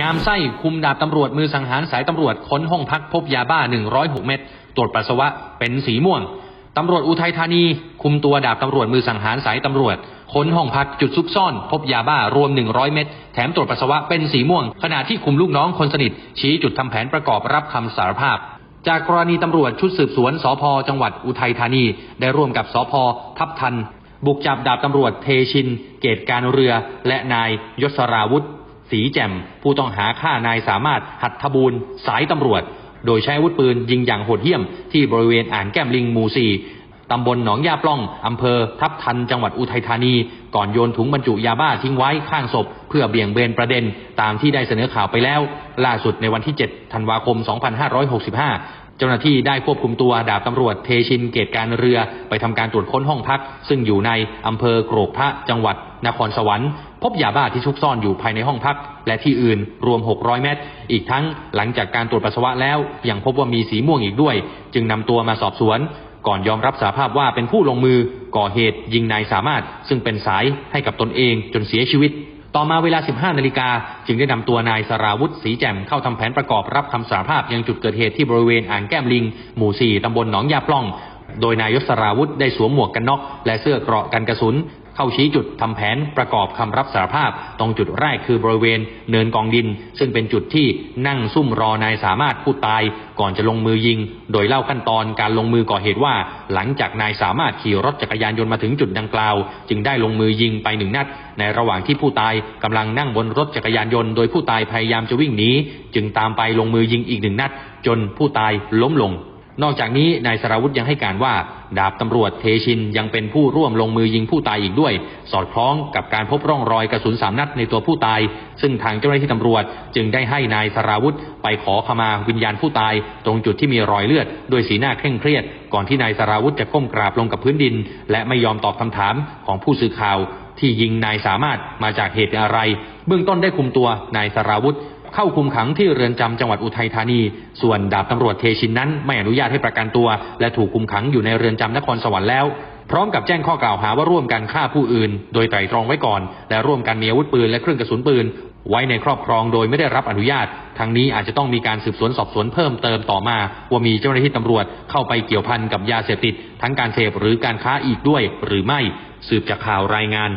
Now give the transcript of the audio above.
งามไส้คุมดาบตำรวจมือสังหารสายตำรวจค้นห้องพักพบยาบ้า 106 เม็ดตรวจปัสสาวะเป็นสีม่วงตำรวจอุทัยธานี คุมตัวดาบตำรวจมือสังหารสายตำรวจค้นห้องพักจุดซุกซ่อน พบยาบ้ารวม 100 เม็ดแถมตรวจปัสสาวะเป็นสีม่วง ขณะที่คุมลูกน้องคนสนิท ชี้จุดทำแผนประกอบรับคำสารภาพ จากกรณีตำรวจชุดสืบสวนสพจังหวัดอุทัยธานี ได้ร่วมกับสพทับทัน บุกจับดาบตำรวจเทชิน เกตการเรือ และนายยศราวุธ สีแจ่มผู้ต้องหาฆ่านายสามารถหัตถบูรณ์สายตำรวจ โดยใช้อาวุธปืนยิงอย่างโหดเหี้ยม ที่บริเวณอ่างแก้มลิงหมู่สี่ตำบลหนองยาปล้อง อำเภอ ทับทัน จังหวัดอุทัยธานี ก่อนโยนถุงบรรจุยาบ้าทิ้งไว้ข้างศพ เพื่อเบี่ยงเบนประเด็น ตามที่ได้เสนอข่าวไปแล้ว ล่าสุดในวันที่ 7 ธันวาคม 2565 เจ้าหน้าที่ได้ควบคุมตัวดาบตำรวจเทชินเกตการเรือ ไปทำการตรวจค้นห้องพัก ซึ่งอยู่ในอำเภอโกรกพระจังหวัด นครสวรรค์ พบยาบ้าที่ซุกซ่อนอยู่ภายในห้องพัก และที่อื่นรวม 600 เม็ด อีกทั้งหลังจากการตรวจปัสสาวะแล้ว ยังพบว่ามีสีม่วงอีกด้วย จึงนำตัวมาสอบสวน ก่อนยอมรับสาภาพว่าเป็นผู้ลงมือ ก่อเหตุยิงนายสามารถ ซึ่งเป็นสายให้กับตนเองจนเสียชีวิต ต่อมาเวลา 15 นาฬิกา จึงได้นำตัวนายสราวุธสีแจ่มเข้าทำแผนประกอบรับคำสารภาพยังจุดเกิดเหตุที่บริเวณอ่างแก้มลิง หมู่ 4ตำบลหนองยาปล้องโดยนายยศสราวุธได้สวมหมวกกันน็อกและเสื้อเกราะกันกระสุน เข้าชี้จุดทำแผนประกอบคำรับสารภาพ ตรงจุดแรกคือบริเวณเนินกองดิน ซึ่งเป็นจุดที่นั่งซุ่มรอนายสามารถผู้ตาย ก่อนจะลงมือยิง โดยเล่าขั้นตอนการลงมือก่อเหตุว่า หลังจากนายสามารถขี่รถจักรยานยนต์มาถึงจุดดังกล่าว จึงได้ลงมือยิงไปหนึ่งนัด ในระหว่างที่ผู้ตายกำลังนั่งบนรถจักรยานยนต์โดยผู้ตายพยายามจะวิ่งหนีจึงตามไปลงมือยิงอีกหนึ่งนัด จนผู้ตายล้มลง นอกจากนี้นายสราวุธยังให้การว่า ดาบตำรวจเทชินยังเป็นผู้ร่วมลงมือยิงผู้ตายอีกด้วย สอดคล้องกับการพบร่องรอยกระสุนสามนัดในตัวผู้ตาย ซึ่งทางเจ้าหน้าที่ตำรวจ จึงได้ให้นายสราวุธไปขอขมาวิญญาณผู้ตาย ตรงจุดที่มีรอยเลือดด้วยสีหน้าเคร่งเครียด ก่อนที่นายสราวุธจะก้มกราบลงกับพื้นดิน และไม่ยอมตอบคำถามของผู้สื่อข่าว ที่ยิงนายสามารถมาจากเหตุอะไร เบื้องต้นได้คุมตัวนายสราวุธ เข้าคุมขังที่เรือนจำจังหวัดอุทัยธานี ส่วนดาบตำรวจเทชินนั้นไม่อนุญาตให้ประกันตัว และถูกคุมขังอยู่ในเรือนจำนครสวรรค์แล้ว พร้อมกับแจ้งข้อกล่าวหาว่าร่วมกันฆ่าผู้อื่น โดยไตรตรองไว้ก่อน และร่วมกันมีอาวุธปืนและเครื่องกระสุนปืน ไว้ในครอบครองโดยไม่ได้รับอนุญาต ทั้งนี้อาจจะต้องมีการสืบสวนสอบสวนเพิ่มเติมต่อมา ว่ามีเจ้าหน้าที่ตำรวจเข้าไปเกี่ยวพันกับยาเสพติด ทั้งการเสพหรือการค้าอีกด้วยหรือไม่ สืบจากข่าวรายงาน